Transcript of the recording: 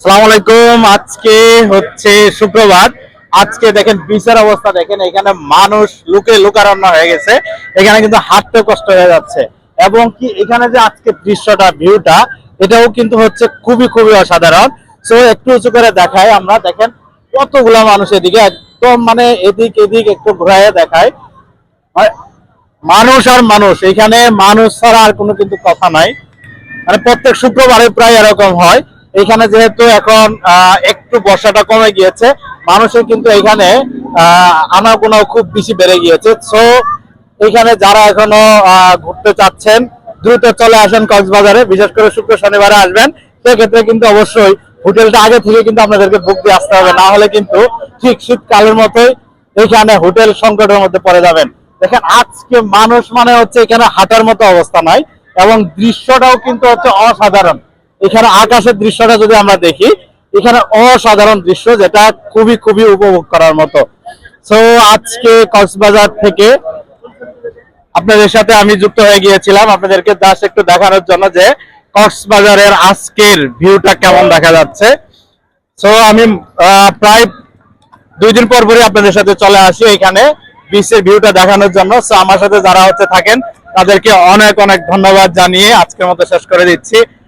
সালাম আলাইকুম। আজকে হচ্ছে শুক্রবার। আজকে দেখেন বিচার অবস্থা। দেখেন এখানে মানুষ লুকে লুকারণ্য হয়ে গেছে। এখানে কিন্তু হাঁটতে কষ্ট হয়ে যাচ্ছে। এবং কি এখানে যে আজকে দৃশ্যটা, ভিউটা, এটাও কিন্তু হচ্ছে খুবই খুবই অসাধারণ। সো একটু উঁচু করে দেখায় আমরা। দেখেন কতগুলা মানুষ এদিকে। একদম মানে এদিক এদিক একটু ঘুরাইয়া দেখায় মানুষ আর মানুষ। এখানে মানুষ ছাড়া আর কোনো কিন্তু কথা নাই। মানে প্রত্যেক শুক্রবারে প্রায় এরকম হয়। এখানে যেহেতু এখন একটু বর্ষাটা কমে গিয়েছে, মানুষের কিন্তু এখানে আনাগোনাও খুব বেশি বেড়ে গিয়েছে। সো এখানে যারা এখনও ঘুরতে চাচ্ছেন, দ্রুত চলে আসেন কক্সবাজারে, বিশেষ করে শুক্র শনিবারে আসবেন। সেক্ষেত্রে কিন্তু অবশ্যই হোটেলটা আগে থেকে কিন্তু আপনাদেরকে বুক দিয়ে আসতে হবে। না হলে কিন্তু ঠিক শীতকালের মতোই এখানে হোটেল সংকটের মধ্যে পড়ে যাবেন। দেখেন, আজকে মানুষ মানে হচ্ছে এখানে হাঁটার মতো অবস্থা নাই এবং দৃশ্যটাও কিন্তু হচ্ছে অসাধারণ। এখানে আকাশের দৃশ্যটা যদি আমরা দেখি, এখানে অসাধারণ দৃশ্য যেটা খুবই খুবই উপভোগ করার মতো। সো আজকে কক্সবাজার থেকে আপনাদের সাথে আমি যুক্ত হয়ে গিয়েছিলাম। আপনাদেরকে জাস্ট একটু দেখানোর জন্য যে কক্সবাজারের আজকের ভিউটা কেমন দেখা যাচ্ছে। সো আমি প্রায় দুই দিন পর পরই আপনাদের সাথে চলে আসি এখানে বিচের ভিউটা দেখানোর জন্য। সো আমার সাথে যারা হচ্ছে থাকেন, তাদেরকে অনেক অনেক ধন্যবাদ জানিয়ে আজকের মতো শেষ করে দিচ্ছি।